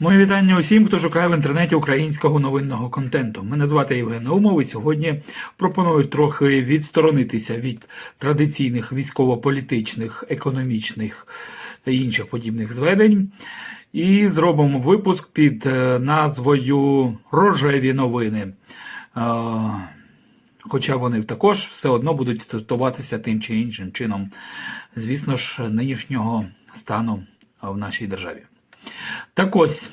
Моє вітання усім, хто шукає в інтернеті українського новинного контенту. Мене звати Євген Наумов і сьогодні пропоную трохи відсторонитися від традиційних військово-політичних, економічних і інших подібних зведень. І зробимо випуск під е, назвою Рожеві новини. Е, Хоча вони також все одно будуть стосуватися тим чи іншим чином, звісно ж, нинішнього стану в нашій державі. Так ось,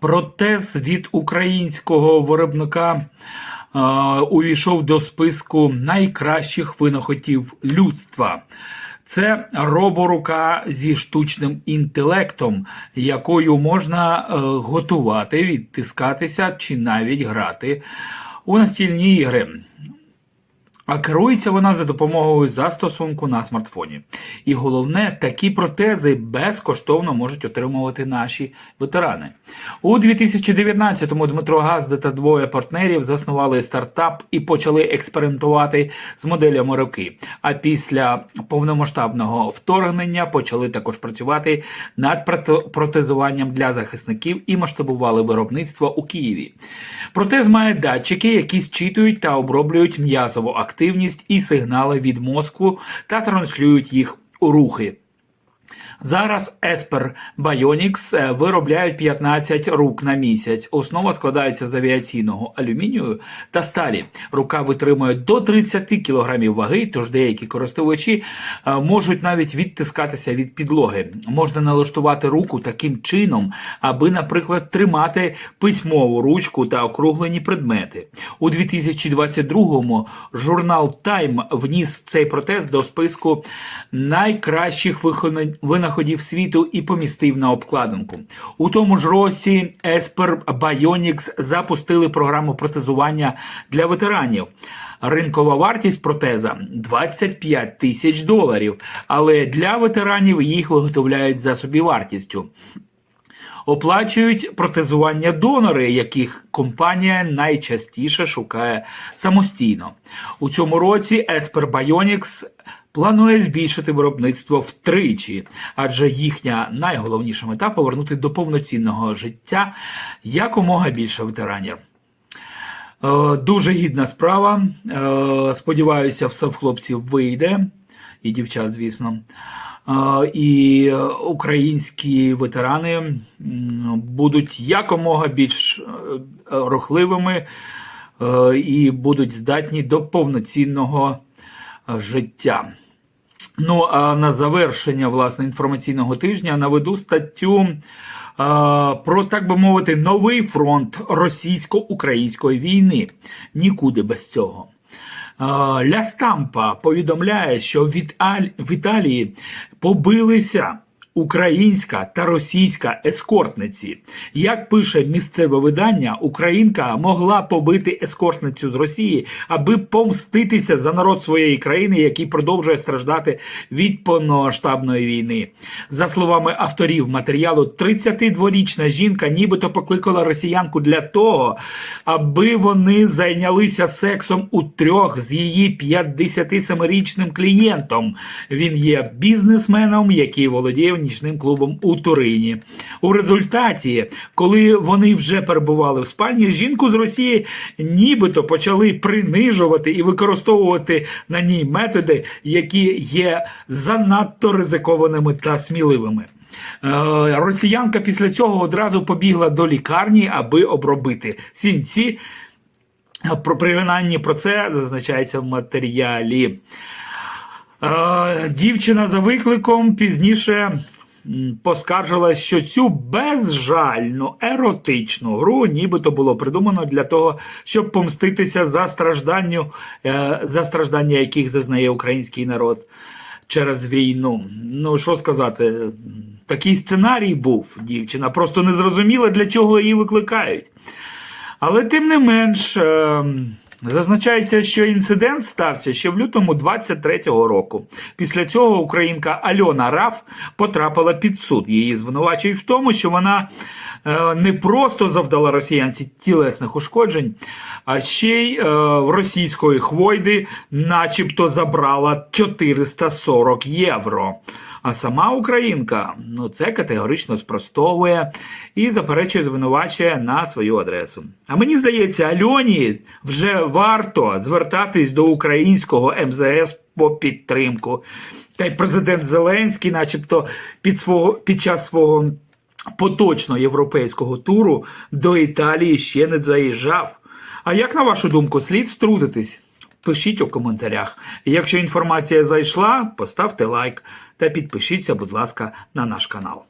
протез від українського виробника е, увійшов до списку найкращих винаходів людства. Це роборука зі штучним інтелектом, якою можна е, готувати, відтискатися чи навіть грати у настільні ігри. А керується вона за допомогою застосунку на смартфоні. І головне, такі протези безкоштовно можуть отримувати наші ветерани. У 2019-му Дмитро Газда та двоє партнерів заснували стартап і почали експериментувати з моделями руки. А після повномасштабного вторгнення почали також працювати над протезуванням для захисників і масштабували виробництво у Києві. Протез має датчики, які зчитують та оброблюють м'язову активність і сигнали від мозку та транслюють їх у рухи. Зараз Esper Bionics е, виробляють 15 рук на місяць. Основа складається з авіаційного алюмінію та сталі. Рука витримує до 30 кг ваги, тож деякі користувачі е, можуть навіть відтискатися від підлоги. Можна налаштувати руку таким чином, аби, наприклад, тримати письмову ручку та округлені предмети. У 2022-му журнал Time вніс цей протез до списку найкращих вихона- винаходів світу і помістив на обкладинку. У тому ж році Esper Bionics запустили програму протезування для ветеранів. Ринкова вартість протеза 25 тисяч доларів, але для ветеранів їх виготовляють за собівартістю. Оплачують протезування донори, яких компанія найчастіше шукає самостійно. У цьому році Esper Bionics планує збільшити виробництво втричі, адже їхня найголовніша мета повернути до повноцінного життя якомога більше ветеранів. Е, Дуже гідна справа. Е, Сподіваюся, все в хлопців вийде, і дівчат, звісно. Е, І українські ветерани будуть якомога більш рухливими і будуть здатні до повноцінного життя. Ну а на завершення власне інформаційного тижня наведу статтю е, про так би мовити новий фронт російсько-української війни. Нікуди без цього. Е, Ля Стампа повідомляє, що в Італії побилися українська та російська ескортниці. Як пише місцеве видання, українка могла побити ескортницю з Росії, аби помститися за народ своєї країни, який продовжує страждати від повномасштабної війни. За словами авторів матеріалу, 32-річна жінка нібито покликала росіянку для того, аби вони зайнялися сексом у трьох з її 57-річним клієнтом. Він є бізнесменом, який володіє нічним клубом у Турині. У результаті, коли вони вже перебували в спальні, жінку з Росії нібито почали принижувати і використовувати на ній методи, які є занадто ризикованими та сміливими. Е, Росіянка після цього одразу побігла до лікарні, аби обробити сінці. Про принаймні про це зазначається в матеріалі. Е, Дівчина за викликом пізніше м, поскаржила, що цю безжальну еротичну гру нібито було придумано для того, щоб помститися за стражданню, е, за страждання, яких зазнає український народ через війну. Ну що сказати, такий сценарій був. Дівчина просто не зрозуміла, для чого її викликають. Але тим не менш, е, зазначається, що інцидент стався ще в лютому 23-го року. Після цього українка Альона Раф потрапила під суд. Її звинувачують в тому, що вона е, не просто завдала росіянці тілесних ушкоджень, а ще й е, в російської хвойди, начебто, забрала 440 євро. А сама Українка ну це категорично спростовує і заперечує звинувачує на свою адресу. А мені здається, Альоні вже варто звертатись до українського МЗС по підтримку. Та й президент Зеленський, начебто, під свого під час свого поточного європейського туру до Італії ще не заїжджав. А як на вашу думку, слід втрутитись? Пишіть у коментарях. Якщо інформація зайшла, поставте лайк та підпишіться, будь ласка, на наш канал.